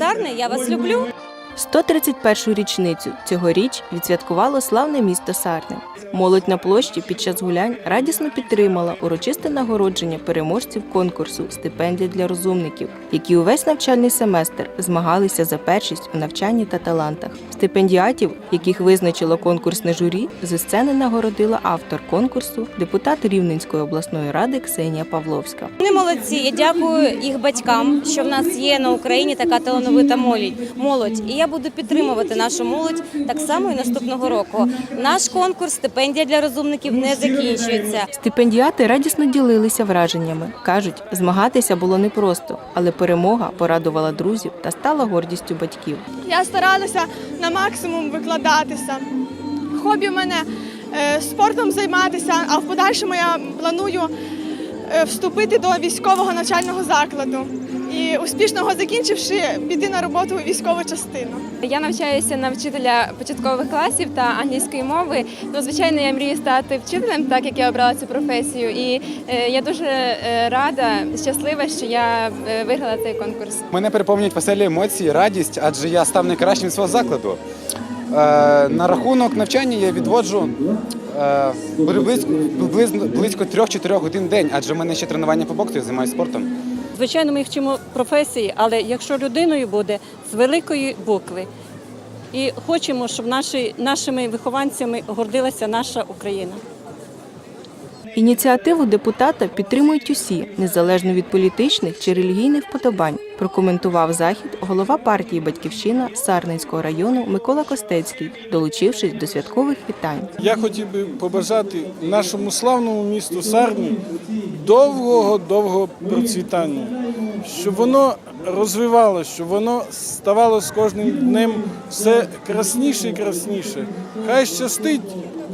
Сарни, я вас люблю. 131-ю річницю цьогоріч відсвяткувало славне місто Сарни. Молодь на площі під час гулянь радісно підтримала урочисте нагородження переможців конкурсу Стипендія для розумників, які увесь навчальний семестр змагалися за першість у навчанні та талантах. Стипендіатів, яких визначило конкурсне журі, зі сцени нагородила автор конкурсу, депутат Рівненської обласної ради Ксенія Павловська. Вони молодці. Я дякую їх батькам, що в нас є на Україні така талановита молодь. І я буду підтримувати нашу молодь так само і наступного року. Наш конкурс стипендія для розумників не закінчується. Стипендіати радісно ділилися враженнями. кажуть, змагатися було непросто, але перемога порадувала друзів та стала гордістю батьків. Я старалася на максимум викладатися. Хобі в мене е, спортом займатися, а в подальшому я планую вступити до військового навчального закладу і успішно його закінчивши, піти на роботу у військову частину. Я навчаюся на вчителя початкових класів та англійської мови. Ну, звичайно, я мрію стати вчителем, так як я обрала цю професію. І е, я дуже е, рада, щаслива, що я е, виграла цей конкурс. Мене переповнюють веселі емоції, радість, адже я став найкращим свого закладу. Е, на рахунок навчання я відводжу е, приблизно близько 3-4 годин в день, адже в мене ще тренування по боксу, я займаюся спортом. Звичайно, ми вчимо професії, але якщо людиною буде з великої букви. І хочемо, щоб наші, нашими вихованцями гордилася наша Україна. Ініціативу депутата підтримують усі, незалежно від політичних чи релігійних вподобань. Прокоментував захід голова партії Батьківщина Сарненського району Микола Костецький, долучившись до святкових вітань. Я хотів би побажати нашому славному місту Сарні довгого-довгого процвітання, щоб воно розвивалося, щоб воно ставало з кожним днем все красніше і красніше. Хай щастить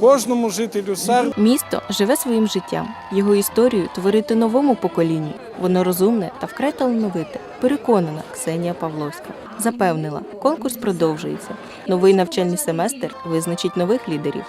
кожному жителю Сарни. Місто живе своїм життям. Його історію творити новому поколінню. Воно розумне та вкрай талановите. Переконана Ксенія Павловська. Запевнила, конкурс продовжується. Новий навчальний семестр визначить нових лідерів.